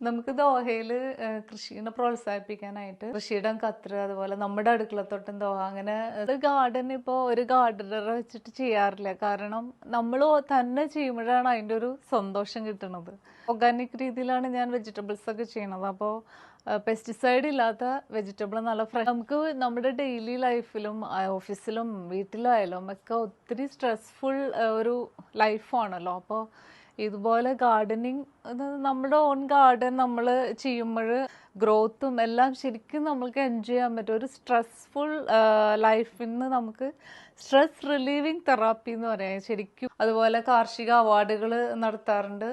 നമുക്ക് ദോഹയിൽ കൃഷിനെ പ്രോത്സാഹിപ്പിക്കാനായിട്ട് കൃഷിയിടം കത്ര അതുപോലെ നമ്മുടെ അടുക്കളത്തോട്ടം ദോഹ അങ്ങനെ ഒരു ഗാർഡൻ ഇപ്പോൾ ഒരു ഗാർഡനർ വെച്ചിട്ട് ചെയ്യാറില്ല. കാരണം നമ്മൾ തന്നെ ചെയ്യുമ്പോഴാണ് അതിന്റെ ഒരു സന്തോഷം കിട്ടുന്നത് ഓർഗാനിക് രീതിയിലാണ് ഞാൻ വെജിറ്റബിൾസ് ഒക്കെ ചെയ്യണത്. അപ്പോൾ പെസ്റ്റിസൈഡ് ഇല്ലാത്ത വെജിറ്റബിൾ നല്ല ഫ്രഷ് നമുക്ക് നമ്മുടെ ഡെയിലി ലൈഫിലും ഓഫീസിലും വീട്ടിലായാലും ഒക്കെ ഒത്തിരി സ്ട്രെസ്ഫുൾ ഒരു ലൈഫാണല്ലോ അപ്പോൾ ഇതുപോലെ ഗാർഡനിങ് നമ്മുടെ ഓൺ ഗാർഡൻ നമ്മൾ ചെയ്യുമ്പോൾ ഗ്രോത്തും എല്ലാം ശരിക്കും നമുക്ക് എൻജോയ് ചെയ്യാൻ പറ്റും. ഒരു സ്ട്രെസ്ഫുൾ ലൈഫിൽ നിന്ന് നമുക്ക് സ്ട്രെസ് റിലീവിങ് തെറാപ്പി എന്ന് പറയാം. ശരിക്കും അതുപോലെ കാർഷിക അവാർഡുകൾ നടത്താറുണ്ട്.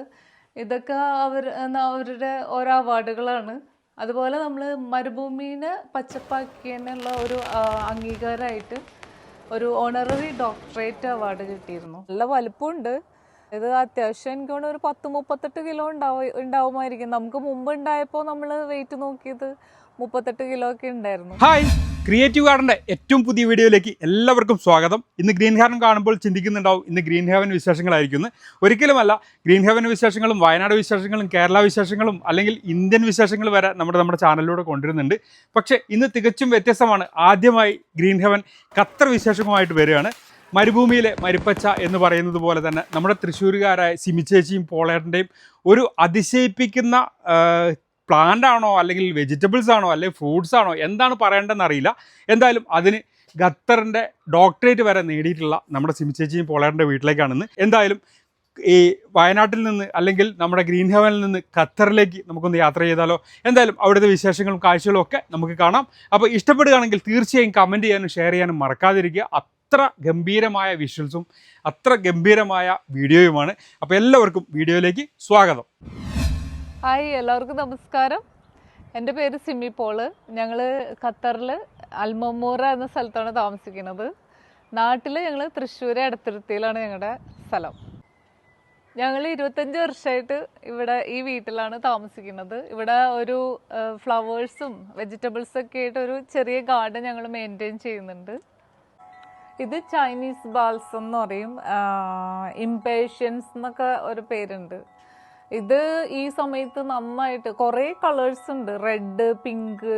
ഇതൊക്കെ അവർ അവരുടെ ഓരോ അവാർഡുകളാണ് അതുപോലെ നമ്മൾ മരുഭൂമിനെ പച്ചപ്പാക്കിയതിനുള്ള ഒരു അംഗീകാരമായിട്ട് ഒരു ഓണററി ഡോക്ടറേറ്റ് അവാർഡ് കിട്ടിയിരുന്നു. നല്ല വലുപ്പമുണ്ട്. ഇത് അത്യാവശ്യം എനിക്ക് തോന്നുന്നു ഒരു പത്ത് മുപ്പത്തെട്ട് കിലോ ഉണ്ടാവും ഉണ്ടാവുമായിരിക്കും. നമുക്ക് മുമ്പ് ഉണ്ടായപ്പോൾ നമ്മൾ വെയിറ്റ് നോക്കിയത് മുപ്പത്തെട്ട് കിലോ ഒക്കെ ഉണ്ടായിരുന്നു. ഹായ് ക്രിയേറ്റീവ് ഗാർഡന്റെ ഏറ്റവും പുതിയ വീഡിയോയിലേക്ക് എല്ലാവർക്കും സ്വാഗതം. ഇന്ന് ഗ്രീൻ ഹാവൻ കാണുമ്പോൾ ചിന്തിക്കുന്നുണ്ടാവും ഇന്ന് ഗ്രീൻ ഹാവൻ വിശേഷങ്ങളായിരിക്കും. ഒരിക്കലുമല്ല ഗ്രീൻ ഹാവൻ വിശേഷങ്ങളും വയനാട് വിശേഷങ്ങളും കേരള വിശേഷങ്ങളും അല്ലെങ്കിൽ ഇന്ത്യൻ വിശേഷങ്ങൾ വരെ നമ്മുടെ നമ്മുടെ ചാനലിലൂടെ കൊണ്ടുവരുന്നുണ്ട്. പക്ഷേ ഇന്ന് തികച്ചും വ്യത്യസ്തമാണ്. ആദ്യമായി ഗ്രീൻ ഹെവൻ ഖത്തർ വിശേഷങ്ങളുമായിട്ട് വരികയാണ്. മരുഭൂമിയിലെ മരുപ്പച്ച എന്ന് പറയുന്നത് പോലെ തന്നെ നമ്മുടെ തൃശ്ശൂരുകാരായ സിമിച്ചേച്ചിയും പോളേട്ടന്റെയും ഒരു അതിശയിപ്പിക്കുന്ന പ്ലാന്റ് ആണോ അല്ലെങ്കിൽ വെജിറ്റബിൾസ് ആണോ അല്ലെങ്കിൽ ഫ്രൂട്ട്സ് ആണോ എന്താണ് പറയേണ്ടതെന്ന് അറിയില്ല. എന്തായാലും അതിന് ഖത്തറിന്റെ ഡോക്ടറേറ്റ് വരെ നേടിയിട്ടുള്ള നമ്മുടെ സിമിച്ചേച്ചിയും പോളേറിന്റെ വീട്ടിലേക്കാണെന്ന് എന്തായാലും ഈ വയനാട്ടിൽ നിന്ന് അല്ലെങ്കിൽ നമ്മുടെ ഗ്രീൻ ഹെവനിൽ നിന്ന് ഖത്തറിലേക്ക് നമുക്കൊന്ന് യാത്ര ചെയ്താലോ എന്തായാലും അവിടുത്തെ വിശേഷങ്ങളും കാഴ്ചകളും ഒക്കെ നമുക്ക് കാണാം. അപ്പോൾ ഇഷ്ടപ്പെടുകയാണെങ്കിൽ തീർച്ചയായും കമന്റ് ചെയ്യാനും ഷെയർ ചെയ്യാനും മറക്കാതിരിക്കുക. അത്ര ഗംഭീരമായ വിഷ്വൽസും അത്ര ഗംഭീരമായ വീഡിയോയുമാണ് അപ്പോൾ എല്ലാവർക്കും വീഡിയോയിലേക്ക് സ്വാഗതം. ഹായ് എല്ലാവർക്കും നമസ്കാരം. എന്റെ പേര് സിമി പോൾ. ഞങ്ങൾ ഖത്തറിൽ അൽമമൂറ എന്ന സ്ഥലത്താണ് താമസിക്കുന്നത്. നാട്ടിൽ ഞങ്ങൾ തൃശ്ശൂർ അടുത്തിരുത്തിയിലാണ് ഞങ്ങളുടെ സ്ഥലം. ഞങ്ങൾ ഇരുപത്തഞ്ച് വർഷമായിട്ട് ഇവിടെ ഈ വീട്ടിലാണ് താമസിക്കുന്നത്. ഇവിടെ ഒരു ഫ്ലവേഴ്സും വെജിറ്റബിൾസൊക്കെ ആയിട്ട് ഒരു ചെറിയ ഗാർഡൻ ഞങ്ങൾ മെയിന്റെയിൻ ചെയ്യുന്നുണ്ട്. ഇത് ചൈനീസ് ബാൽസം എന്ന് പറയും ഇംപേഷ്യൻസ് എന്നൊക്കെ ഒരു പേരുണ്ട്. ഇത് ഈ സമയത്ത് നന്നായിട്ട് കുറേ കളേഴ്സ് ഉണ്ട്. റെഡ് പിങ്ക്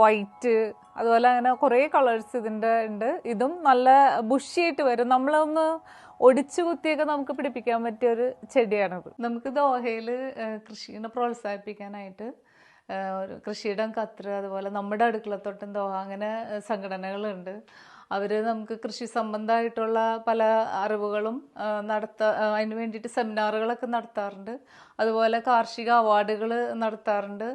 വൈറ്റ് അതുപോലെ അങ്ങനെ കുറേ കളേഴ്സ് ഇതിന്റെ ഉണ്ട്. ഇതും നല്ല ബുഷിയായിട്ട് വരും. നമ്മളൊന്ന് ഒടിച്ചു കുത്തിയൊക്കെ നമുക്ക് പിടിപ്പിക്കാൻ പറ്റിയ ഒരു ചെടിയാണിത്. നമുക്ക് ദോഹയിൽ കൃഷിനെ പ്രോത്സാഹിപ്പിക്കാനായിട്ട് ഒരു കൃഷിയിടം കത്ര് അതുപോലെ നമ്മുടെ അടുക്കളത്തോട്ടം ദോഹ അങ്ങനെ സംഘടനകളുണ്ട്. അവർ നമുക്ക് കൃഷി സംബന്ധമായിട്ടുള്ള പല അറിവുകളും നടത്ത അതിന് വേണ്ടിയിട്ട് സെമിനാറുകളൊക്കെ നടത്താറുണ്ട്. അതുപോലെ കാർഷിക അവാർഡുകൾ നടത്താറുണ്ട്.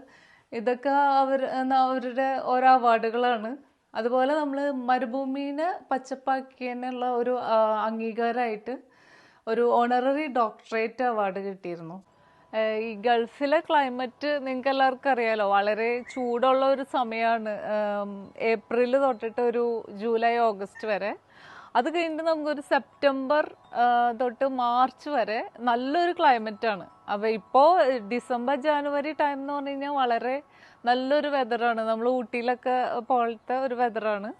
ഇതൊക്കെ അവർ അവരുടെ ഓരോ അവാർഡുകളാണ്. അതുപോലെ നമ്മൾ മരുഭൂമിനെ പച്ചപ്പാക്കിയതിനുള്ള ഒരു അംഗീകാരമായിട്ട് ഒരു ഓണററി ഡോക്ടറേറ്റ് അവാർഡ് കിട്ടിയിരുന്നു. ഈ ഗൾഫിലെ ക്ലൈമറ്റ് നിങ്ങൾക്ക് എല്ലാവർക്കും അറിയാലോ വളരെ ചൂടുള്ള ഒരു സമയമാണ് ഏപ്രിൽ തൊട്ടിട്ട് ഒരു ജൂലൈ ഓഗസ്റ്റ് വരെ. അത് കഴിഞ്ഞിട്ട് നമുക്കൊരു സെപ്റ്റംബർ തൊട്ട് മാർച്ച് വരെ നല്ലൊരു ക്ലൈമറ്റാണ് അപ്പോൾ ഇപ്പോൾ ഡിസംബർ ജാനുവരി ടൈം എന്ന് പറഞ്ഞു കഴിഞ്ഞാൽ വളരെ നല്ലൊരു വെതറാണ് നമ്മൾ ഊട്ടിയിലൊക്കെ പോലത്തെ ഒരു വെതറാണ്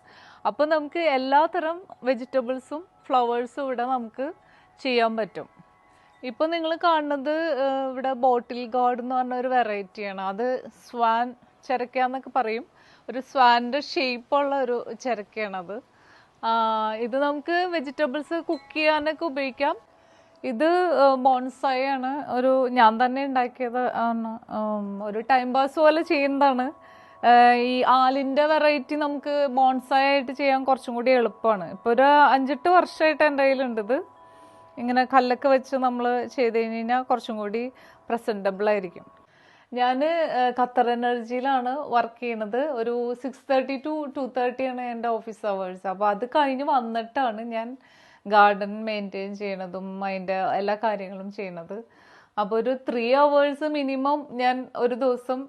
അപ്പോൾ നമുക്ക് എല്ലാത്തരം വെജിറ്റബിൾസും ഫ്ലവേഴ്സും ഇവിടെ നമുക്ക് ചെയ്യാൻ പറ്റും. ഇപ്പൊ നിങ്ങൾ കാണുന്നത് ഇവിടെ ബോട്ടിൽ ഗാർഡ് എന്ന് പറഞ്ഞ ഒരു വെറൈറ്റിയാണ് അത് സ്വാൻ ചിരക്ക എന്നൊക്കെ പറയും. ഒരു സ്വാന്റെ ഷേപ്പുള്ള ഒരു ചിരക്കയാണത് ഇത് നമുക്ക് വെജിറ്റബിൾസ് കുക്ക് ചെയ്യാനൊക്കെ ഉപയോഗിക്കാം. ഇത് ബോൺസായി ആണ്. ഒരു ഞാൻ തന്നെ ഉണ്ടാക്കിയത് ആണ്. ഒരു ടൈം പാസ് പോലെ ചെയ്യുന്നതാണ്. ഈ ആലിന്റെ വെറൈറ്റി നമുക്ക് ബോൺസായി ആയിട്ട് ചെയ്യാൻ കുറച്ചും കൂടി എളുപ്പമാണ്. ഇപ്പോൾ ഒരു അഞ്ചെട്ട് വർഷമായിട്ട് എന്റെ കയ്യിലുണ്ട് ഇത്. ഇങ്ങനെ കല്ലൊക്കെ വെച്ച് നമ്മൾ ചെയ്ത് കഴിഞ്ഞ് കഴിഞ്ഞാൽ കുറച്ചും കൂടി പ്രസന്റബിൾ ആയിരിക്കും ഞാൻ ഖത്തർ എനർജിയിലാണ് വർക്ക് ചെയ്യുന്നത്. ഒരു സിക്സ് തേർട്ടി ടു ടു തേർട്ടിയാണ് എന്റെ ഓഫീസ് അവേഴ്സ് അപ്പോൾ അത് കഴിഞ്ഞ് വന്നിട്ടാണ് ഞാൻ ഗാർഡൻ മെയിന്റെയിൻ ചെയ്യണതും അതിന്റെ എല്ലാ കാര്യങ്ങളും ചെയ്യണത്. അപ്പോൾ ഒരു ത്രീ അവേഴ്സ് മിനിമം ഞാൻ ഒരു ദിവസം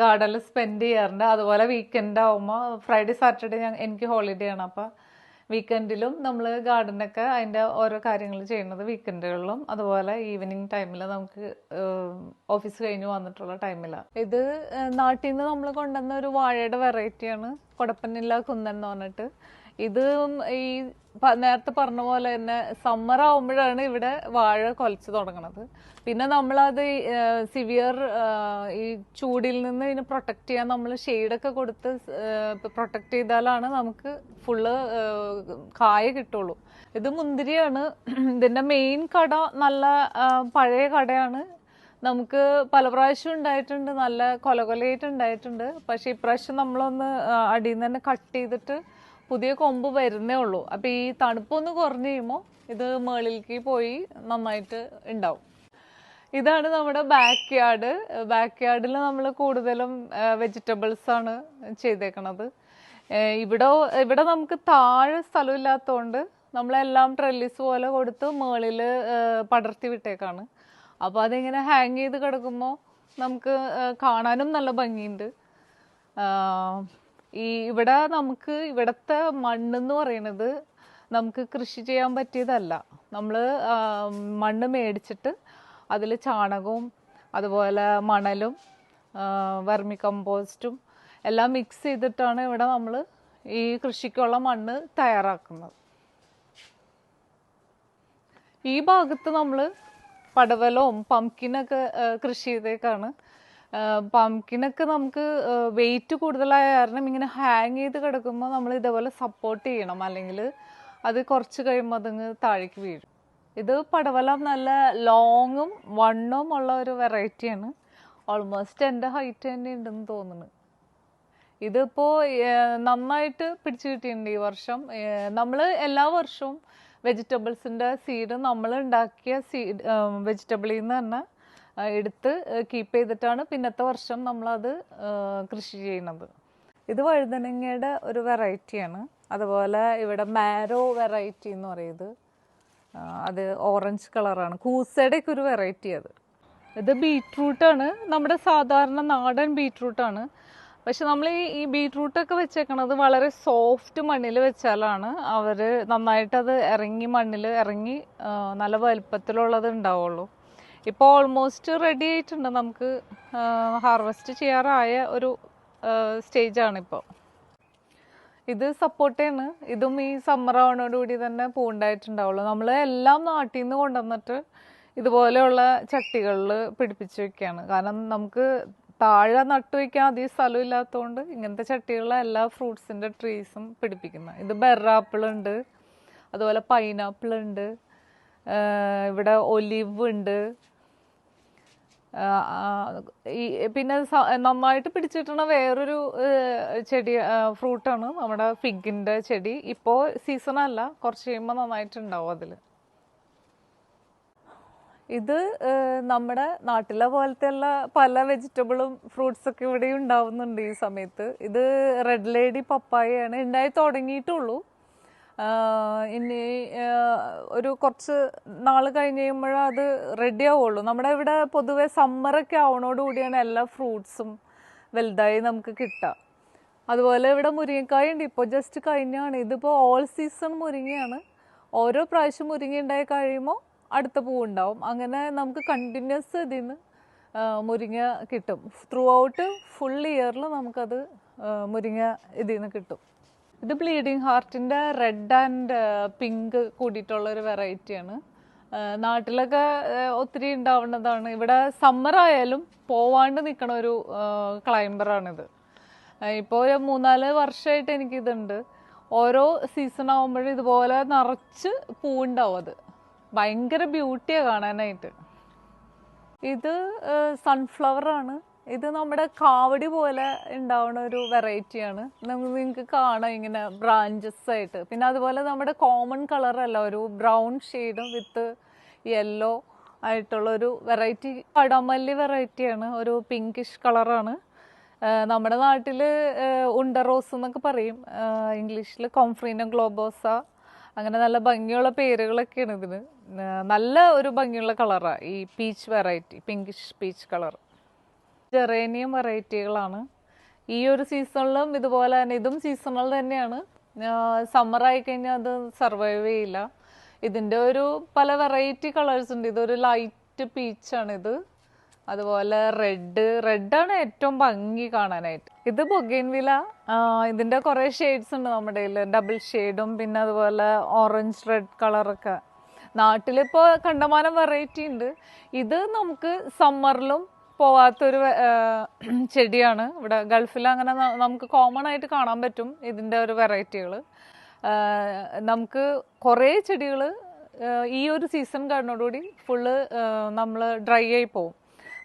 ഗാർഡനിൽ സ്പെൻഡ് ചെയ്യാറുണ്ട്. അതുപോലെ വീക്കെൻഡ് ആകുമ്പോൾ ഫ്രൈഡേ സാറ്റർഡേ ഞാൻ എനിക്ക് ഹോളിഡേ ആണ്. അപ്പോൾ വീക്കെൻഡിലും നമ്മൾ ഗാർഡനൊക്കെ അതിന്റെ ഓരോ കാര്യങ്ങൾ ചെയ്യുന്നത് വീക്കെൻഡുകളിലും അതുപോലെ ഈവനിങ് ടൈമിൽ നമുക്ക് ഓഫീസ് കഴിഞ്ഞ് വന്നിട്ടുള്ള ടൈമിലാണ് ഇത് നാട്ടിൽ നിന്ന് നമ്മൾ കൊണ്ടുവന്ന ഒരു വാഴയുടെ വെറൈറ്റിയാണ് കൊടപ്പനില്ല കുന്നൻ എന്ന് പറഞ്ഞിട്ട്. ഇത് ഈ നേരത്തെ പറഞ്ഞ പോലെ തന്നെ സമ്മർ ആവുമ്പോഴാണ് ഇവിടെ വാഴ കൊലച്ച് തുടങ്ങണത്. പിന്നെ നമ്മളത് സിവിയർ ഈ ചൂടിൽ നിന്ന് ഇതിനെ പ്രൊട്ടക്ട് ചെയ്യാൻ നമ്മൾ ഷെയ്ഡൊക്കെ കൊടുത്ത് പ്രൊട്ടക്ട് ചെയ്താലാണ് നമുക്ക് ഫുള്ള് കായ കിട്ടുള്ളൂ. ഇത് മുന്തിരിയാണ്. ഇതിന്റെ മെയിൻ കട നല്ല പഴയ കടയാണ്. നമുക്ക് പല പ്രാവശ്യം ഉണ്ടായിട്ടുണ്ട് നല്ല കൊല കൊലയായിട്ട് ഉണ്ടായിട്ടുണ്ട്. പക്ഷെ ഇപ്രാവശ്യം നമ്മളൊന്ന് അടിയിൽ നിന്ന് തന്നെ കട്ട് ചെയ്തിട്ട് പുതിയ കൊമ്പ് വരുന്നേ ഉള്ളൂ. അപ്പൊ ഈ തണുപ്പൊന്ന് കുറഞ്ഞു കഴിയുമ്പോൾ ഇത് മേളിലേക്ക് പോയി നന്നായിട്ട് ഉണ്ടാവും. ഇതാണ് നമ്മുടെ ബാക്ക് യാർഡ് ബാക്ക് യാർഡിൽ നമ്മൾ കൂടുതലും വെജിറ്റബിൾസ് ആണ് ചെയ്തേക്കണത്. ഇവിടെ ഇവിടെ നമുക്ക് താഴെ സ്ഥലമില്ലാത്തതുകൊണ്ട് നമ്മളെല്ലാം ട്രെല്ലിസ് പോലെ കൊടുത്ത് മേളിൽ പടർത്തി വിട്ടേക്കാണ്. അപ്പോൾ അതിങ്ങനെ ഹാങ് ചെയ്ത് കിടക്കുമ്പോൾ നമുക്ക് കാണാനും നല്ല ഭംഗിയുണ്ട്. ഈ ഇവിടെ നമുക്ക് ഇവിടുത്തെ മണ്ണെന്ന് പറയുന്നത് നമുക്ക് കൃഷി ചെയ്യാൻ പറ്റിയതല്ല. നമ്മൾ മണ്ണ് മേടിച്ചിട്ട് അതിൽ ചാണകവും അതുപോലെ മണലും വെർമി കമ്പോസ്റ്റും എല്ലാം മിക്സ് ചെയ്തിട്ടാണ് ഇവിടെ നമ്മൾ ഈ കൃഷിക്കുള്ള മണ്ണ് തയ്യാറാക്കുന്നത്. ഈ ഭാഗത്ത് നമ്മൾ പടവലവും പംകിനൊക്കെ കൃഷി ചെയ്തേക്കാണ്. പംകിനൊക്കെ നമുക്ക് വെയിറ്റ് കൂടുതലായ കാരണം ഇങ്ങനെ ഹാങ് ചെയ്ത് കിടക്കുമ്പോൾ നമ്മൾ ഇതേപോലെ സപ്പോർട്ട് ചെയ്യണം. അല്ലെങ്കിൽ അത് കുറച്ച് കഴിയുമ്പോൾ അതങ്ങ് താഴേക്ക് വീഴും. ഇത് പടവലം നല്ല ലോങ്ങും വണ്ണും ഉള്ള ഒരു വെറൈറ്റിയാണ് ഓൾമോസ്റ്റ് എന്റെ ഹൈറ്റ് തന്നെ ഉണ്ടെന്ന് തോന്നുന്നു. ഇതിപ്പോ ഏഹ്, നന്നായിട്ട് പിടിച്ചു കിട്ടിയിട്ടുണ്ട് ഈ വർഷം. നമ്മൾ എല്ലാ വർഷവും വെജിറ്റബിൾസിന്റെ സീഡ് നമ്മൾ ഉണ്ടാക്കിയ സീഡ് വെജിറ്റബിളിൽ നിന്ന് തന്നെ എടുത്ത് കീപ്പ് ചെയ്തിട്ടാണ് പിന്നത്തെ വർഷം നമ്മളത് കൃഷി ചെയ്യുന്നത്. ഇത് വഴുതനങ്ങയുടെ ഒരു വെറൈറ്റിയാണ് അതുപോലെ ഇവിടെ മാരോ വെറൈറ്റി എന്ന് പറയുന്നത് അത് ഓറഞ്ച് കളറാണ് കൂസയുടെ ഒക്കെ ഒരു വെറൈറ്റി അത്. ഇത് ബീട്രൂട്ടാണ് നമ്മുടെ സാധാരണ നാടൻ ബീട്രൂട്ടാണ് പക്ഷെ നമ്മൾ ഈ ഈ ബീട്രൂട്ടൊക്കെ വെച്ചേക്കണത് വളരെ സോഫ്റ്റ് മണ്ണിൽ വെച്ചാലാണ് അവർ നന്നായിട്ടത് ഇറങ്ങി മണ്ണിൽ ഇറങ്ങി നല്ല വലുപ്പത്തിലുള്ളത് ഉണ്ടാവുള്ളൂ. ഇപ്പോൾ ഓൾമോസ്റ്റ് റെഡി ആയിട്ടുണ്ട് നമുക്ക് ഹാർവെസ്റ്റ് ചെയ്യാറായ ഒരു സ്റ്റേജാണിപ്പോൾ ഇത് സപ്പോർട്ടാണ് ഇതും ഈ സമ്മർ ആവണോടുകൂടി തന്നെ പൂണ്ടായിട്ടുണ്ടാവുള്ളൂ നമ്മൾ എല്ലാം നാട്ടിൽ നിന്ന് കൊണ്ടുവന്നിട്ട് ഇതുപോലെയുള്ള ചട്ടികളിൽ പിടിപ്പിച്ച് വെക്കുകയാണ് കാരണം നമുക്ക് താഴെ നട്ടു വയ്ക്കാൻ അധികം സ്ഥലം ഇല്ലാത്തതുകൊണ്ട് ഇങ്ങനത്തെ ചട്ടികളിലെ എല്ലാ ഫ്രൂട്ട്സിന്റെ ട്രീസും പിടിപ്പിക്കുന്നത്. ഇത് ബെറാപ്പിൾ ഉണ്ട് അതുപോലെ പൈനാപ്പിൾ ഉണ്ട് ഇവിടെ ഒലിവ് ഉണ്ട് ഈ പിന്നെ നന്നായിട്ട് പിടിച്ചിട്ടുള്ള വേറൊരു ചെടി ഫ്രൂട്ടാണ് നമ്മുടെ ഫിഗിന്റെ ചെടി. ഇപ്പോൾ സീസണല്ല കുറച്ച് കഴിയുമ്പോൾ നന്നായിട്ടുണ്ടാവും അതിൽ ഇത് നമ്മുടെ നാട്ടിലെ പോലത്തെയുള്ള പല വെജിറ്റബിളും ഫ്രൂട്ട്സ് ഒക്കെ ഇവിടെ ഉണ്ടാവുന്നുണ്ട് ഈ സമയത്ത്. ഇത് റെഡ് ലേഡി പപ്പായയാണ്. ഉണ്ടായി തുടങ്ങിയിട്ടുള്ളൂ. ഇനി ഒരു കുറച്ച് നാൾ കഴിഞ്ഞ് കഴിയുമ്പോഴേ അത് റെഡി ആവുള്ളൂ. നമ്മുടെ ഇവിടെ പൊതുവെ സമ്മറൊക്കെ ആവണോടുകൂടിയാണ് എല്ലാ ഫ്രൂട്ട്സും വലുതായി നമുക്ക് കിട്ടുക. അതുപോലെ ഇവിടെ മുരിങ്ങക്കായ ഉണ്ട് ഇപ്പോൾ ജസ്റ്റ് കഴിഞ്ഞാണ്. ഇതിപ്പോൾ ഓൾ സീസൺ മുരിങ്ങയാണ്. ഓരോ പ്രാവശ്യം മുരിങ്ങ ഉണ്ടായി കഴിയുമ്പോൾ അടുത്ത പൂവുണ്ടാവും അങ്ങനെ നമുക്ക് കണ്ടിന്യൂസ് ഇതിൽ നിന്ന് മുരിങ്ങ കിട്ടും. ത്രൂ ഔട്ട് ഫുൾ ഇയറിൽ നമുക്കത് മുരിങ്ങ ഇതിൽ നിന്ന് കിട്ടും. ഇത് ബ്ലീഡിങ് ഹാർട്ടിന്റെ റെഡ് ആൻഡ് പിങ്ക് കൂടിയിട്ടുള്ള ഒരു വെറൈറ്റിയാണ് നാട്ടിലൊക്കെ ഒത്തിരി ഉണ്ടാവുന്നതാണ് ഇവിടെ സമ്മർ ആയാലും പോവാണ്ട് നിൽക്കണ ഒരു ക്ലൈംബറാണിത് ഇപ്പോൾ മൂന്നാൽ വർഷമായിട്ട് എനിക്കിതുണ്ട്. ഓരോ സീസൺ ആകുമ്പോഴും ഇതുപോലെ നിറച്ച് പൂവുണ്ടാവും അത്. ഭയങ്കര ബ്യൂട്ടിയാണ് കാണാനായിട്ട്. ഇത് സൺഫ്ലവർ ആണ്. ഇത് നമ്മുടെ കാവടി പോലെ ഉണ്ടാവുന്ന ഒരു വെറൈറ്റിയാണ്. നിങ്ങൾക്ക് കാണാം ഇങ്ങനെ ബ്രാഞ്ചസ് ആയിട്ട്. പിന്നെ അതുപോലെ നമ്മുടെ കോമൺ കളർ അല്ല ഒരു ബ്രൗൺ ഷെയ്ഡും വിത്ത് യെല്ലോ ആയിട്ടുള്ള ഒരു വെറൈറ്റി കടമല്ലി വെറൈറ്റിയാണ് ഒരു പിങ്കിഷ് കളറാണ് നമ്മുടെ നാട്ടിൽ ഉണ്ട റോസ് എന്നൊക്കെ പറയും. ഇംഗ്ലീഷിൽ കോംഫ്രീന ഗ്ലോബോസ അങ്ങനെ നല്ല ഭംഗിയുള്ള പേരുകളൊക്കെയാണ് ഇതിന്. നല്ല ഒരു ഭംഗിയുള്ള കളറാണ് ഈ peach variety pinkish peach colour geranium വെറൈറ്റികളാണ്. ഈ ഒരു സീസണിലും ഇതുപോലെ തന്നെ ഇതും സീസണൽ തന്നെയാണ്. സമ്മർ ആയി കഴിഞ്ഞാൽ അത് സർവൈവ് ചെയ്യില്ല. ഇതിന്റെ ഒരു പല വെറൈറ്റി കളേഴ്സ് ഉണ്ട്. ഇതൊരു ലൈറ്റ് പീച്ചാണ് ഇത് അതുപോലെ റെഡ് റെഡാണ് ഏറ്റവും ഭംഗി കാണാനായിട്ട്. ഇത് ബൊഗൈൻവില ഇതിന്റെ കുറേ ഷെയ്ഡ്സ് ഉണ്ട് നമ്മുടെ കയ്യിൽ. ഡബിൾ ഷെയ്ഡും പിന്നെ അതുപോലെ ഓറഞ്ച് റെഡ് കളറൊക്കെ നാട്ടിലിപ്പോൾ കണ്ടമാനം വെറൈറ്റി ഉണ്ട്. ഇത് നമുക്ക് സമ്മറിലും പോവാത്തൊരു ചെടിയാണ്. ഇവിടെ ഗൾഫിൽ അങ്ങനെ നമുക്ക് കോമൺ ആയിട്ട് കാണാൻ പറ്റും ഇതിന്റെ ഒരു വെറൈറ്റികൾ നമുക്ക് കുറേ ചെടികൾ ഈ ഒരു സീസൺ കഴിഞ്ഞോടുകൂടി ഫുള്ള് നമ്മൾ ഡ്രൈ ആയി പോവും.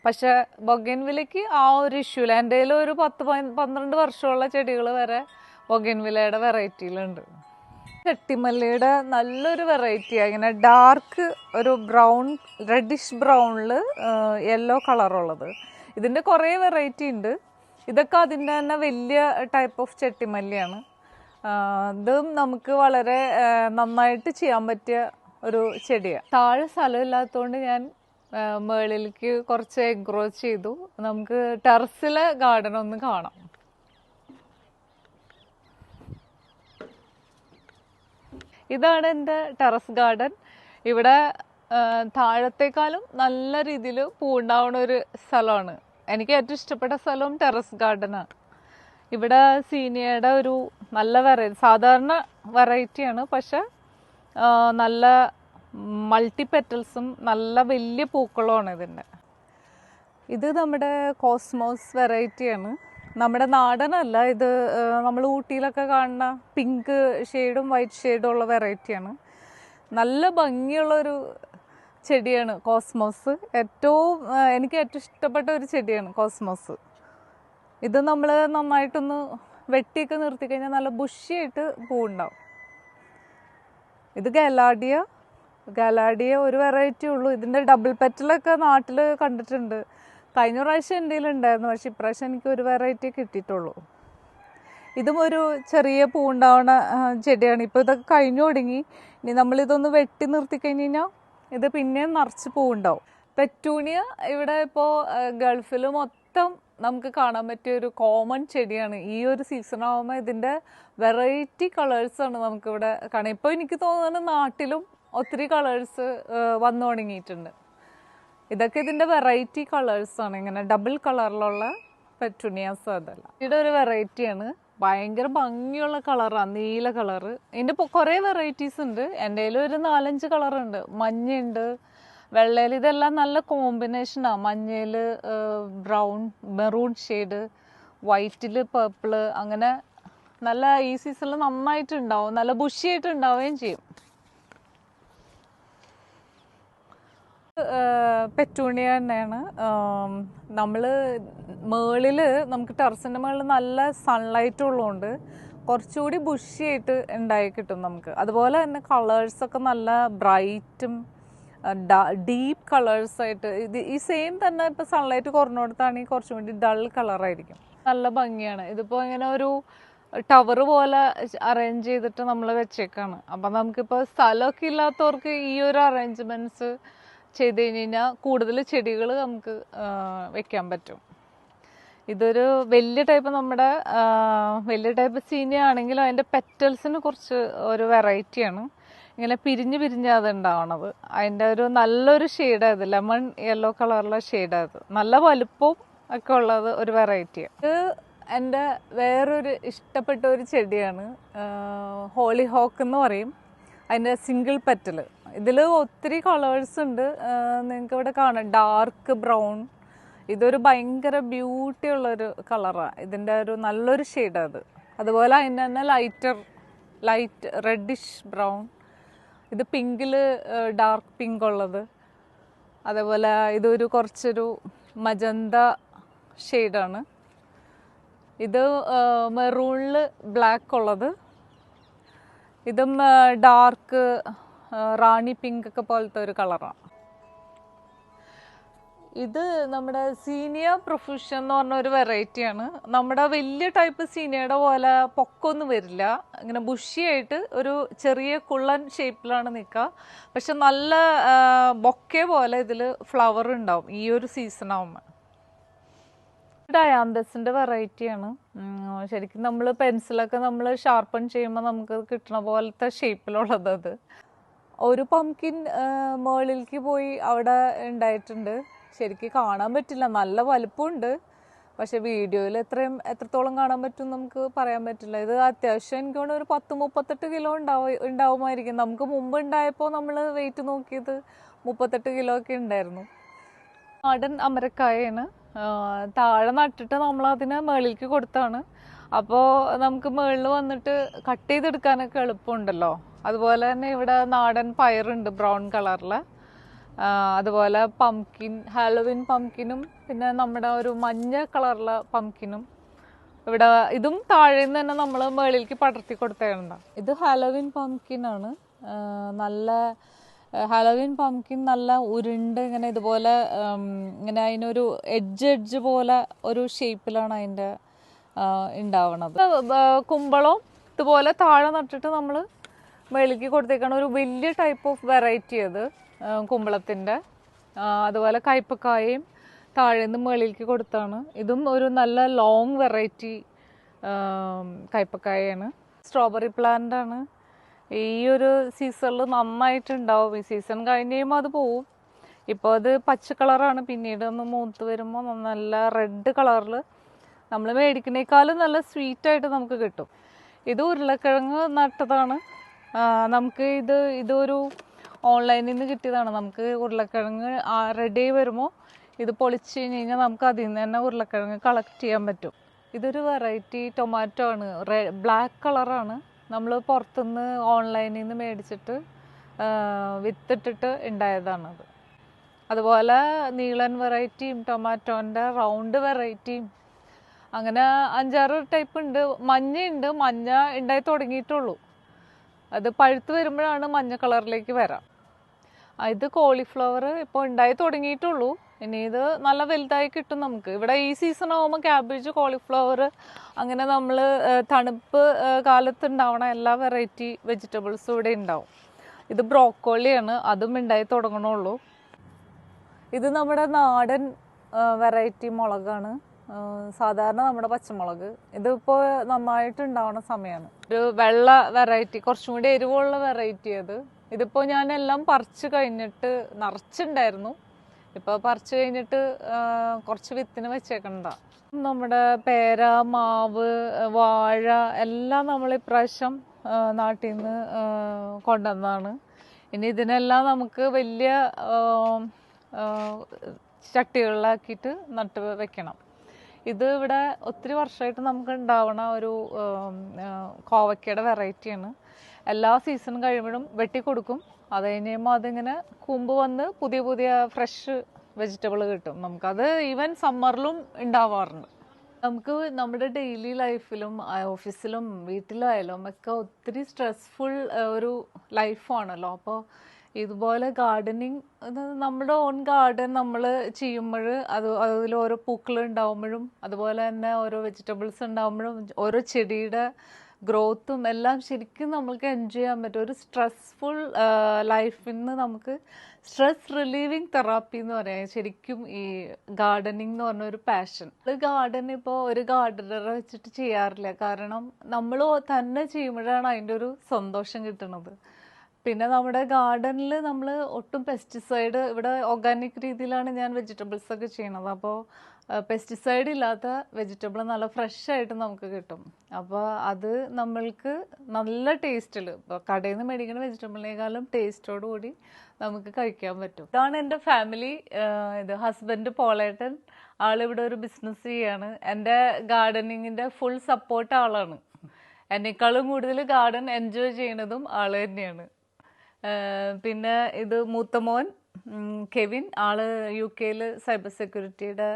പക്ഷെ ബൊഗൻവിലയ്ക്ക് ആ ഒരു ഇഷ്യൂ ഇല്ല. എന്റെ ഒരു പത്ത് പതി- പന്ത്രണ്ട് വർഷമുള്ള ചെടികൾ വരെ ബൊഗൻവിലയുടെ വെറൈറ്റിയിലുണ്ട്. ചെട്ടിമല്ലിയുടെ നല്ലൊരു വെറൈറ്റിയാണ് ഇങ്ങനെ ഡാർക്ക് ഒരു ബ്രൗൺ റെഡിഷ് ബ്രൗണിൽ യെല്ലോ കളറുള്ളത് ഇതിന്റെ കുറേ വെറൈറ്റി ഉണ്ട് ഇതൊക്കെ അതിന്റെ തന്നെ വലിയ ടൈപ്പ് ഓഫ് ചെട്ടിമല്ലിയാണ്. ഇതും നമുക്ക് വളരെ നന്നായിട്ട് ചെയ്യാൻ പറ്റിയ ഒരു ചെടിയാണ് താഴെ സ്ഥലമില്ലാത്തതുകൊണ്ട് ഞാൻ മേളിലേക്ക് കുറച്ച് എഗ്രോ ചെയ്തു. നമുക്ക് ടെറസിലെ ഗാർഡൻ ഒന്ന് കാണാം. ഇതാണ് എന്റെ ടെറസ് ഗാർഡൻ. ഇവിടെ താഴത്തേക്കാളും നല്ല രീതിയിൽ പൂണ്ടാവുന്ന ഒരു സ്ഥലമാണ്. എനിക്ക് ഏറ്റവും ഇഷ്ടപ്പെട്ട സ്ഥലവും ടെറസ് ഗാർഡനാണ് ഇവിടെ സീനിയയുടെ ഒരു നല്ല വെറൈറ്റി സാധാരണ വെറൈറ്റിയാണ് പക്ഷെ നല്ല മൾട്ടി പെറ്റൽസും നല്ല വലിയ പൂക്കളുമാണ് ഇതിന്റെ. ഇത് നമ്മുടെ കോസ്മോസ് വെറൈറ്റിയാണ് നമ്മുടെ നാടനല്ല ഇത് നമ്മൾ ഊട്ടിയിലൊക്കെ കാണുന്ന പിങ്ക് ഷെയ്ഡും വൈറ്റ് ഷെയ്ഡും ഉള്ള വെറൈറ്റിയാണ് നല്ല ഭംഗിയുള്ളൊരു ചെടിയാണ് കോസ്മോസ്. ഏറ്റവും എനിക്ക് ഏറ്റവും ഇഷ്ടപ്പെട്ട ഒരു ചെടിയാണ് കോസ്മോസ്. ഇത് നമ്മൾ നന്നായിട്ടൊന്ന് വെട്ടിയൊക്കെ നിർത്തി കഴിഞ്ഞാൽ നല്ല ബുഷിയായിട്ട് പൂവുണ്ടാവും. ഇത് ഗലാഡിയ. ഗലാഡിയ ഒരു വെറൈറ്റി ഉള്ളൂ. ഇതിന്റെ ഡബിൾ പെറ്റലൊക്കെ നാട്ടിൽ കണ്ടിട്ടുണ്ട്. കഴിഞ്ഞ പ്രാവശ്യം എന്റെ ഉണ്ടായിരുന്നു. പക്ഷെ ഇപ്രാവശ്യം എനിക്ക് ഒരു വെറൈറ്റി കിട്ടിയിട്ടുള്ളൂ. ഇതും ഒരു ചെറിയ പൂണ്ടാവണ ചെടിയാണ്. ഇപ്പോൾ ഇതൊക്കെ കഴിഞ്ഞു തുടങ്ങി. ഇനി നമ്മളിതൊന്ന് വെട്ടി നിർത്തി കഴിഞ്ഞ് കഴിഞ്ഞാൽ ഇത് പിന്നെയും നിറച്ച് പൂവുണ്ടാവും. പെറ്റൂണിയ ഇവിടെ ഇപ്പോൾ ഗൾഫിൽ മൊത്തം നമുക്ക് കാണാൻ പറ്റിയ ഒരു കോമൺ ചെടിയാണ്. ഈ ഒരു സീസൺ ആകുമ്പോൾ ഇതിന്റെ വെറൈറ്റി കളേഴ്സാണ് നമുക്കിവിടെ കാണാം ഇപ്പോൾ എനിക്ക് തോന്നുന്നത് നാട്ടിലും ഒത്തിരി കളേഴ്സ് വന്നു തുടങ്ങിയിട്ടുണ്ട്. ഇതൊക്കെ ഇതിന്റെ വെറൈറ്റി കളേഴ്സാണ് ഇങ്ങനെ ഡബിൾ കളറിലുള്ള പെറ്റുണിയാസ് അതല്ല. ഇവിടെ ഒരു വെറൈറ്റിയാണ് ഭയങ്കര ഭംഗിയുള്ള കളറാണ് നീല കളറ് ഇതിന്റെ ഇപ്പോൾ കുറേ വെറൈറ്റീസ് ഉണ്ട്. എന്റെ കയ്യിൽ ഒരു നാലഞ്ച് കളറുണ്ട് മഞ്ഞയുണ്ട് വെള്ളയിൽ ഇതെല്ലാം നല്ല കോമ്പിനേഷനാണ് മഞ്ഞയിൽ ബ്രൗൺ മെറൂൺ ഷെയ്ഡ് വൈറ്റിൽ പേർപ്പിൾ അങ്ങനെ നല്ല ഈ സീസണിൽ നന്നായിട്ട് ഉണ്ടാവും നല്ല ബുഷിയായിട്ട് ഉണ്ടാവുകയും ചെയ്യും. പെറ്റൂണിയ തന്നെയാണ്. നമ്മൾ മേളിൽ നമുക്ക് ടെറസിന്റെ മേളിൽ നല്ല സൺലൈറ്റ് ഉള്ളതുകൊണ്ട് കുറച്ചുകൂടി ബുഷിയായിട്ട് ഉണ്ടായി കിട്ടും നമുക്ക്. അതുപോലെ തന്നെ കളേഴ്സൊക്കെ നല്ല ബ്രൈറ്റും ഡീപ്പ് കളേഴ്സായിട്ട് ഇത് ഈ സെയിം തന്നെ ഇപ്പോൾ സൺലൈറ്റ് കുറഞ്ഞെടുത്താണെങ്കിൽ കുറച്ചും കൂടി ഡൾ കളറായിരിക്കും നല്ല ഭംഗിയാണ്. ഇതിപ്പോൾ ഇങ്ങനെ ഒരു ടവർ പോലെ അറേഞ്ച് ചെയ്തിട്ട് നമ്മൾ വെച്ചേക്കാണ്. അപ്പം നമുക്കിപ്പോൾ സ്ഥലമൊക്കെ ഇല്ലാത്തവർക്ക് ഈ ഒരു അറേഞ്ച്മെന്റ്സ് ചെയ്ത് കഴിഞ്ഞ് കഴിഞ്ഞാൽ കൂടുതൽ ചെടികൾ നമുക്ക് വെക്കാൻ പറ്റും. ഇതൊരു വലിയ ടൈപ്പ് നമ്മുടെ വലിയ ടൈപ്പ് സീനിയ ആണെങ്കിലും അതിന്റെ പെറ്റൽസിന് കുറച്ച് ഒരു വെറൈറ്റിയാണ് ഇങ്ങനെ പിരിഞ്ഞ് പിരിഞ്ഞ് അത് ഉണ്ടാവണത്. അതിന്റെ ഒരു നല്ലൊരു ഷെയ്ഡായത് ലെമൺ യെല്ലോ കളറിലെ ഷെയ്ഡായത് നല്ല വലുപ്പവും ഒക്കെ ഉള്ളത് ഒരു വെറൈറ്റിയാണ് ഇത് എന്റെ വേറൊരു ഇഷ്ടപ്പെട്ട ഒരു ചെടിയാണ് ഹോളി ഹോക്ക് എന്ന് പറയും. അതിന്റെ സിംഗിൾ പെറ്റൽ ഇതിൽ ഒത്തിരി കളേഴ്സ് ഉണ്ട്. നിങ്ങൾക്ക് ഇവിടെ കാണാം. ഡാർക്ക് ബ്രൗൺ ഇതൊരു ഭയങ്കര ബ്യൂട്ടി ഉള്ളൊരു കളറാണ് ഇതിന്റെ ഒരു നല്ലൊരു ഷെയ്ഡാണ് അത്. അതുപോലെ അതിന്റെ തന്നെ ലൈറ്റർ ലൈറ്റ് റെഡിഷ് ബ്രൗൺ ഇത് പിങ്കിൽ ഡാർക്ക് പിങ്ക് ഉള്ളത്. അതേപോലെ ഇതൊരു കുറച്ചൊരു മജന്ത ഷെയ്ഡാണ് ഇത് മെറൂണിൽ ബ്ലാക്ക് ഉള്ളത്. ഇതും ഡാർക്ക് റാണി പിങ്ക് ഒക്കെ പോലത്തെ ഒരു കളറാണ് ഇത് നമ്മുടെ സീനിയർ പ്രൊഫഷൻ എന്ന് പറഞ്ഞ ഒരു വെറൈറ്റിയാണ് നമ്മുടെ വലിയ ടൈപ്പ് സീനിയയുടെ പോലെ പൊക്കൊന്നും വരില്ല. ഇങ്ങനെ ബുഷിയായിട്ട് ഒരു ചെറിയ കുള്ളൻ ഷേപ്പിലാണ് നിൽക്കുക. പക്ഷെ നല്ല ബൊക്കെ പോലെ ഇതിൽ ഫ്ലവർ ഉണ്ടാവും ഈ ഒരു സീസൺ ആവുമ്പോൾ ഡയാന്തസിന്റെ വെറൈറ്റിയാണ് ശരിക്കും നമ്മൾ പെൻസിലൊക്കെ നമ്മൾ ഷാർപ്പൺ ചെയ്യുമ്പോൾ നമുക്ക് കിട്ടണ പോലത്തെ ഷേപ്പിലുള്ളത് അത്. ഒരു പംകിൻ മേളിലേക്ക് പോയി അവിടെ ഉണ്ടായിട്ടുണ്ട്. ശരിക്ക് കാണാൻ പറ്റില്ല. നല്ല വലുപ്പമുണ്ട്. പക്ഷേ വീഡിയോയിൽ എത്രയും എത്രത്തോളം കാണാൻ പറ്റും നമുക്ക് പറയാൻ പറ്റില്ല. ഇത് അത്യാവശ്യം എനിക്ക് ഒരു പത്ത് മുപ്പത്തെട്ട് കിലോ ഉണ്ടാവും ഉണ്ടാവുമായിരിക്കും. നമുക്ക് മുമ്പ് ഉണ്ടായപ്പോൾ നമ്മൾ വെയിറ്റ് നോക്കിയത് മുപ്പത്തെട്ട് കിലോ ഒക്കെ ഉണ്ടായിരുന്നു. നാടൻ അമരക്കായാണ്. താഴെ നട്ടിട്ട് നമ്മൾ അതിനെ മേളിലേക്ക് കൊടുത്താണ്. അപ്പോൾ നമുക്ക് മേളിൽ വന്നിട്ട് കട്ട് ചെയ്തെടുക്കാനൊക്കെ എളുപ്പമുണ്ടല്ലോ. അതുപോലെ തന്നെ ഇവിടെ നാടൻ പയറുണ്ട് ബ്രൗൺ കളറിൽ അതുപോലെ പംകിൻ ഹാലോവിൻ പംകിനും പിന്നെ നമ്മുടെ ഒരു മഞ്ഞ കളറിലെ പംകിനും ഇവിടെ ഇതും താഴെ നിന്ന് തന്നെ നമ്മൾ മേളിലേക്ക് പടർത്തി കൊടുത്തേണ്ട ഇത് ഹാലോവിൻ പംകിനാണ് നല്ല ഹാലോവിൻ പംകിൻ നല്ല ഉരുണ്ട് ഇങ്ങനെ ഇതുപോലെ ഇങ്ങനെ അതിനൊരു എഡ്ജ് എഡ്ജ് പോലെ ഒരു ഷേപ്പിലാണ് അതിന്റെ ഉണ്ടാവണത്. കുമ്പളവും ഇതുപോലെ താഴെ നട്ടിട്ട് നമ്മൾ മേളിലേക്ക് കൊടുത്തേക്കാണ് ഒരു വലിയ ടൈപ്പ് ഓഫ് വെറൈറ്റി അത്. കുമ്പളത്തിന്റെ അതുപോലെ കയ്പക്കായയും താഴേന്ന് മേളിലേക്ക് കൊടുത്താണ്. ഇതും ഒരു നല്ല ലോങ് വെറൈറ്റി കയ്പക്കായാണ് സ്ട്രോബെറി പ്ലാന്റ് ആണ്. ഈ ഒരു സീസണിൽ നന്നായിട്ടുണ്ടാവും. ഈ സീസൺ കഴിഞ്ഞ് കഴിയുമ്പോൾ അത് പോവും. ഇപ്പോൾ അത് പച്ച കളറാണ്. പിന്നീട് ഒന്ന് മൂത്ത് വരുമ്പോൾ നല്ല റെഡ് കളറിൽ നമ്മൾ മേടിക്കുന്നേക്കാളും നല്ല സ്വീറ്റായിട്ട് നമുക്ക് കിട്ടും. ഇത് ഉരുളക്കിഴങ്ങ് നട്ടതാണ്. നമുക്ക് ഇത് ഇതൊരു ഓൺലൈനിൽ നിന്ന് കിട്ടിയതാണ്. നമുക്ക് ഉരുളക്കിഴങ്ങ് റെഡി ആയി വരുമ്പോൾ ഇത് പൊളിച്ച് കഴിഞ്ഞ് കഴിഞ്ഞാൽ നമുക്ക് അതിൽ നിന്ന് തന്നെ ഉരുളക്കിഴങ്ങ് കളക്ട് ചെയ്യാൻ പറ്റും. ഇതൊരു വെറൈറ്റി ടൊമാറ്റോ ആണ്. ബ്ലാക്ക് കളറാണ് നമ്മൾ പുറത്തുനിന്ന് ഓൺലൈനിൽ നിന്ന് മേടിച്ചിട്ട് വിത്തിട്ടിട്ട് ഉണ്ടായതാണത് അതുപോലെ നീളൻ വെറൈറ്റിയും ടൊമാറ്റോന്റെ റൗണ്ട് വെറൈറ്റിയും അങ്ങനെ അഞ്ചാറ് ടൈപ്പ് ഉണ്ട്. മഞ്ഞയുണ്ട്. മഞ്ഞ ഉണ്ടായി തുടങ്ങിയിട്ടുള്ളൂ അത് പഴുത്ത് വരുമ്പോഴാണ് മഞ്ഞ കളറിലേക്ക് വരാം. ഇത് കോളിഫ്ലവർ ഇപ്പോൾ ഉണ്ടായി തുടങ്ങിയിട്ടുള്ളൂ. ഇനി ഇത് നല്ല വലുതായി കിട്ടും നമുക്ക്. ഇവിടെ ഈ സീസൺ ആകുമ്പോൾ ക്യാബേജ് കോളിഫ്ലവർ അങ്ങനെ നമ്മൾ തണുപ്പ് കാലത്ത് ഉണ്ടാവണ എല്ലാ വെറൈറ്റി വെജിറ്റബിൾസും ഇവിടെ ഉണ്ടാവും. ഇത് ബ്രോക്കോളിയാണ്. അതും ഉണ്ടായി തുടങ്ങണുള്ളൂ. ഇത് നമ്മുടെ നാടൻ വെറൈറ്റി മുളകാണ്. സാധാരണ നമ്മുടെ പച്ചമുളക്. ഇതിപ്പോ നന്നായിട്ട് ഉണ്ടാവുന്ന സമയമാണ് ഒരു വെള്ള വെറൈറ്റി കുറച്ചും കൂടി എരിവുള്ള വെറൈറ്റി അത് ഇതിപ്പോൾ ഞാൻ എല്ലാം പറിച്ച് കഴിഞ്ഞിട്ട് നിറച്ചുണ്ടായിരുന്നു. ഇപ്പോൾ പറിച്ച് കഴിഞ്ഞിട്ട് കുറച്ച് വിത്തിന് വെച്ചേക്കണ്ട നമ്മുടെ പേര മാവ് വാഴ എല്ലാം നമ്മൾ ഇപ്രാവശ്യം നാട്ടിൽ നിന്ന് കൊണ്ടുവന്നതാണ്. ഇനി ഇതിനെല്ലാം നമുക്ക് വലിയ ചട്ടികളിലാക്കിയിട്ട് നട്ട് വെക്കണം. ഇത് ഇവിടെ ഒത്തിരി വർഷമായിട്ട് നമുക്ക് ഉണ്ടാവണ ഒരു കോവക്കയുടെ വെറൈറ്റിയാണ്. എല്ലാ സീസൺ കഴിയുമ്പോഴും വെട്ടി കൊടുക്കും. അത് കഴിഞ്ഞ് കഴിയുമ്പോൾ അതിങ്ങനെ കൂമ്പ് വന്ന് പുതിയ പുതിയ ഫ്രഷ് വെജിറ്റബിൾ കിട്ടും. നമുക്കത് ഈവൻ സമ്മറിലും ഉണ്ടാവാറുണ്ട്. നമുക്ക് നമ്മുടെ ഡെയിലി ലൈഫിലും ഓഫീസിലും വീട്ടിലായാലും ഒക്കെ ഒത്തിരി സ്ട്രെസ്ഫുൾ ഒരു ലൈഫാണല്ലോ അപ്പോൾ ഇതുപോലെ ഗാർഡനിങ് നമ്മുടെ ഓൺ ഗാർഡൻ നമ്മൾ ചെയ്യുമ്പോൾ അത് അതിൽ ഓരോ പൂക്കൾ ഉണ്ടാവുമ്പോഴും അതുപോലെ തന്നെ ഓരോ വെജിറ്റബിൾസ് ഉണ്ടാവുമ്പോഴും ഓരോ ചെടിയുടെ ഗ്രോത്തും എല്ലാം ശരിക്കും നമുക്ക് എൻജോയ് ചെയ്യാൻ പറ്റും. ഒരു സ്ട്രെസ്ഫുൾ ലൈഫിൽ നിന്ന് നമുക്ക് സ്ട്രെസ് റിലീവിങ് തെറാപ്പി എന്ന് പറയാം. ശരിക്കും ഈ ഗാർഡനിങ് എന്ന് പറഞ്ഞ ഒരു പാഷൻ ഒരു ഗാർഡൻ ഇപ്പോൾ ഒരു ഗാർഡനറെ വെച്ചിട്ട് ചെയ്യാറില്ല. കാരണം നമ്മൾ തന്നെ ചെയ്യുമ്പോഴാണ് അതിന്റെ ഒരു സന്തോഷം കിട്ടുന്നത് പിന്നെ നമ്മുടെ ഗാർഡനിൽ നമ്മൾ ഒട്ടും പെസ്റ്റിസൈഡ് ഇവിടെ ഓർഗാനിക് രീതിയിലാണ് ഞാൻ വെജിറ്റബിൾസ് ഒക്കെ ചെയ്യണത്. അപ്പോൾ പെസ്റ്റിസൈഡ് ഇല്ലാത്ത വെജിറ്റബിൾ നല്ല ഫ്രഷ് ആയിട്ട് നമുക്ക് കിട്ടും. അപ്പോൾ അത് നമ്മൾക്ക് നല്ല ടേസ്റ്റിൽ ഇപ്പോൾ കടയിൽ നിന്ന് മേടിക്കുന്ന വെജിറ്റബിളിനേക്കാളും ടേസ്റ്റോട് കൂടി നമുക്ക് കഴിക്കാൻ പറ്റും. ഇതാണ് എന്റെ ഫാമിലി ഇത് ഹസ്ബൻഡ് പോളേട്ടൻ. ആളിവിടെ ഒരു ബിസിനസ് ചെയ്യാണ്. എന്റെ ഗാർഡനിങ്ങിന്റെ ഫുൾ സപ്പോർട്ട് ആളാണ്. എന്നെക്കാളും കൂടുതൽ ഗാർഡൻ എൻജോയ് ചെയ്യണതും ആൾ തന്നെയാണ്. പിന്നെ ഇത് മൂത്തമോൻ കെവിൻ. ആൾ യു കെയിൽ സൈബർ സെക്യൂരിറ്റിയുടെ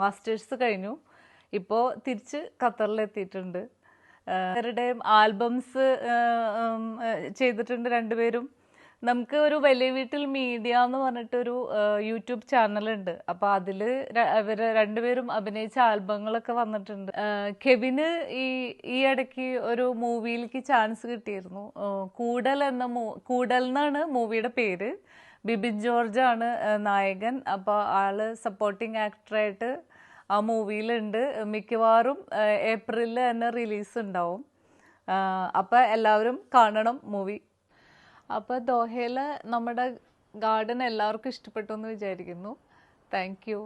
മാസ്റ്റേഴ്സ് കഴിഞ്ഞു. ഇപ്പോൾ തിരിച്ച് ഖത്തറിലെത്തിയിട്ടുണ്ട്. അവരുടെയും ആൽബംസ് ചെയ്തിട്ടുണ്ട് രണ്ടുപേരും. നമുക്ക് ഒരു വലിയ വീട്ടിൽ മീഡിയ എന്ന് പറഞ്ഞിട്ടൊരു യൂട്യൂബ് ചാനലുണ്ട് അപ്പൊ അതിൽ ഇവർ രണ്ടുപേരും അഭിനയിച്ച ആൽബങ്ങളൊക്കെ വന്നിട്ടുണ്ട്. കെവിന് ഈ ഈ ഇടയ്ക്ക് ഒരു മൂവിയിലേക്ക് ചാൻസ് കിട്ടിയിരുന്നു. കൂടൽ എന്ന മൂ കൂടൽ എന്നാണ് മൂവിയുടെ പേര്. ബിബിൻ ജോർജ് ആണ് നായകൻ. അപ്പോൾ ആൾ സപ്പോർട്ടിങ് ആക്ടറായിട്ട് ആ മൂവിയിലുണ്ട്. മിക്കവാറും ഏപ്രിലിൽ തന്നെ റിലീസ് ഉണ്ടാവും. അപ്പോൾ എല്ലാവരും കാണണം മൂവി. അപ്പോൾ ദോഹയിൽ നമ്മുടെ ഗാർഡൻ എല്ലാവർക്കും ഇഷ്ടപ്പെട്ടു എന്ന് വിചാരിക്കുന്നു. Thank you.